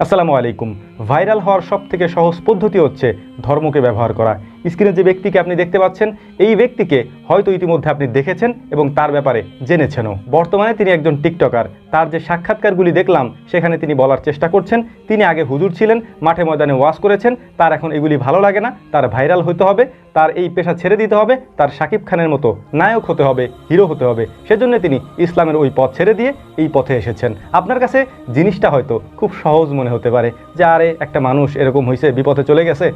আসসালামু আলাইকুম ভাইরাল হওয়ার সব থেকে সহজ পদ্ধতি হচ্ছে ধর্মকে ব্যবহার করা। স্ক্রিনে যে ব্যক্তিকে আপনি দেখতে পাচ্ছেন, এই ব্যক্তিকে হয়তো ইতিমধ্যে আপনি দেখেছেন এবং তার ব্যাপারে জেনেছেনও। বর্তমানে তিনি একজন টিকটকার। তার যে সাক্ষাৎকারগুলি দেখলাম, সেখানে তিনি বলার চেষ্টা করছেন। তিনি আগে হুজুর ছিলেন, মাঠে ময়দানে ওয়াজ করেছেন। তার এখন এগুলি ভালো লাগে না। তার ভাইরাল হতে হবে, তার এই পেশা ছেড়ে দিতে হবে, তার শাকিব খানের মতো নায়ক হতে হবে, হিরো হতে হবে। সেজন্য তিনি ইসলামের ওই পথ ছেড়ে দিয়ে এই পথে এসেছেন। আপনার কাছে জিনিসটা হয়তো খুব সহজ মনে হতে পারে যে, আরে একটা মানুষ এরকম হয়েছে বিপথে চলে গেছে,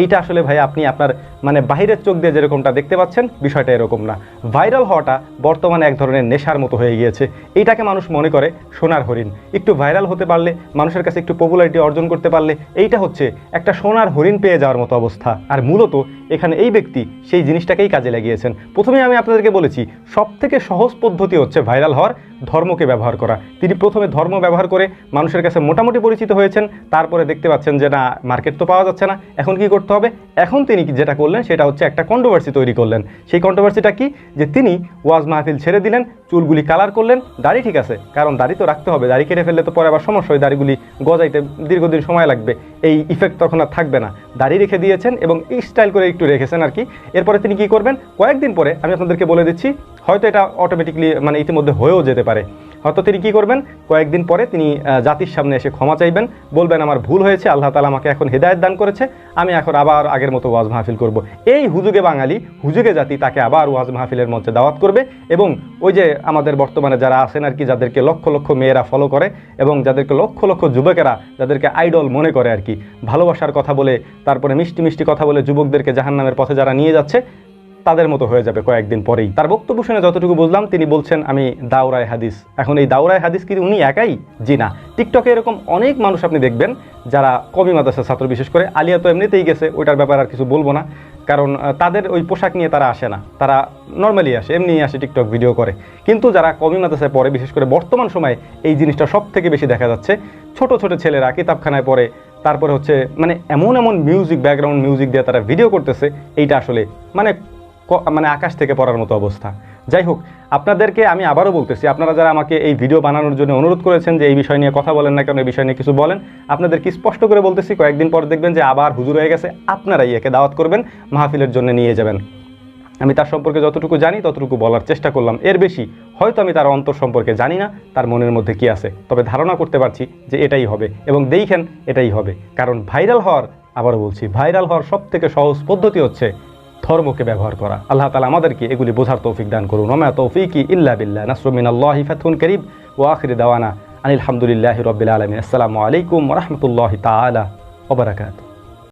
এইটা আসলে ভাই আপনি আপনার মানে বাহিরের চোখ দিয়ে যেরকমটা দেখতে পাচ্ছেন, বিষয়টা এরকম না। ভাইরাল হওয়াটা বর্তমানে এক ধরনের নেশার মতো হয়ে গিয়েছে। এইটাকে মানুষ মনে করে সোনার হরিণ। একটু ভাইরাল হতে পারলে, মানুষের কাছে একটু পপুলারিটি অর্জন করতে পারলে, এইটা হচ্ছে একটা সোনার হরিণ পেয়ে যাওয়ার মতো অবস্থা। আর মূলত এখানে এই ব্যক্তি সেই জিনিসটাকেই কাজে লাগিয়েছেন। প্রথমে আমি আপনাদেরকে বলেছি সব থেকে সহজ পদ্ধতি হচ্ছে ভাইরাল হওয়ার। ধর্মকে ব্যবহার করা। তিনি প্রথমে ধর্ম ব্যবহার করে মানুষের কাছে মোটামুটি পরিচিত হয়েছেন, তারপরে দেখতে পাচ্ছেন যে না, মার্কেট তো পাওয়া যাচ্ছে না। এখন কি করতে হবে? এখন তিনি যেটা করলেন সেটা হচ্ছে একটা কন্ট্রোভার্সি তৈরি করলেন। সেই কন্ট্রোভার্সিটা কি? যে তিনি ওয়াজ মাহফিল ছেড়ে দিলেন চুলগুলি কালার করলেন, দাড়ি ঠিক আছে, কারণ দাড়ি তো রাখতে হবে, দাড়ি কেটে ফেললে তো পরে আবার সমস্যা হয়, দাড়িগুলি গজাইতে দীর্ঘদিন সময় লাগবে, এই ইফেক্ট তখন আর থাকবে না। দাড়ি রেখে দিয়েছেন এবং স্টাইল করে একটু রেখেছেন আর কি। এরপরে তিনি কি করবেন? কয়েকদিন পরে আমি আপনাদেরকে বলে দিচ্ছি, হয়তো এটা অটোমেটিকলি মানে ইতিমধ্যে হয়েও যেতে পারে। হয়তো তিনি কী করবেন? কয়েকদিন পরে তিনি জাতির সামনে এসে ক্ষমা চাইবেন। বলবেন, আমার ভুল হয়েছে, আল্লাহ তালা আমাকে এখন হেদায়ত দান করেছে। আমি এখন আবার আগের মতো ওয়াজ মাহফিল করব। এই হুজুগে বাঙালি, হুজুগে জাতি তাকে আবার ওয়াজ মাহফিলের মঞ্চে দাওয়াত করবে এবং ওই যে আমাদের বর্তমানে যারা আছেন আর কি, যাদেরকে লক্ষ লক্ষ মেয়েরা ফলো করে এবং যাদেরকে লক্ষ লক্ষ যুবকেরা, যাদেরকে আইডল মনে করে আর কি, ভালোবাসার কথা বলে, তারপরে মিষ্টি মিষ্টি কথা বলে যুবকদেরকে জাহান্নামের পথে যারা নিয়ে যাচ্ছে তাদের মতো হয়ে যাবে কয়েকদিন পরেই। তার বক্তব্য শুনে যতটুকু বুঝলাম, তিনি বলছেন, আমি দাওরায় হাদিস। এখন এই দাওরায় হাদিস কি উনি একাই? জি না। টিকটকে এরকম অনেক মানুষ আপনি দেখবেন, যারা কবি মাদ্রাসার ছাত্র, বিশেষ করে আলিয়া তো এমনিতেই গেছে, ওইটার ব্যাপারে আর কিছু বলব না। কারণ তাদের ওই পোশাক নিয়ে তারা আসে না। তারা নর্মালি আসে, এমনিই আসে টিকটক ভিডিও করে। কিন্তু যারা কবি মাদ্রাসায় পড়ে, বিশেষ করে বর্তমান সময়ে এই জিনিসটা সব থেকে বেশি দেখা যাচ্ছে, ছোট ছোট ছেলেরা কিতাবখানায় পড়ে, তারপরে হচ্ছে মানে এমন এমন মিউজিক ব্যাকগ্রাউন্ড মিউজিক দিয়ে তারা ভিডিও করতেছে, এইটা আসলে মানে মানে আকাশ থেকে পড়ার মতো অবস্থা। যাই হোক, আপনাদেরকে আমি আবারও বলতেছি, আপনারা যারা আমাকে এই ভিডিও বানানোর জন্য অনুরোধ করেছেন যে এই বিষয় নিয়ে কথা বলেন না কেন, এই বিষয় নিয়ে কিছু বলেন আপনাদের কি স্পষ্ট করে বলতেছি, কয়েকদিন পর দেখবেন যে আবার হুজুর হয়ে গেছে, আপনারাই একে দাওয়াত করবেন, মাহফিলের জন্য নিয়ে যাবেন। আমি তার সম্পর্কে যতটুকু জানি, ততটুকু বলার চেষ্টা করলাম। এর বেশি, হয়তো আমি তার অন্তর সম্পর্কে জানি না, তার মনের মধ্যে কি আছে, তবে ধারণা করতে পারছি যে এটাই হবে এবং দেখেন এটাই হবে। কারণ ভাইরাল হওয়ার, আবারও বলছি, ভাইরাল হওয়ার সব থেকে সহজ পদ্ধতি হচ্ছে ধর্মকে ব্যবহার করা। আল্লাহ তালা আমাদেরকে এগুলি বোঝার তৌফিক দান করুন। ওমা তৌফিকি ইল্লা বিল্লা নাসরমিন আল্লাহ ফাতুন করিব ও আখরি দাওয়ানা আনিল হামদুলিল্লাহ রবিল আলমিন। আসসালামু আলাইকুম রহমতুল্লাহ তালা ওবরাকাত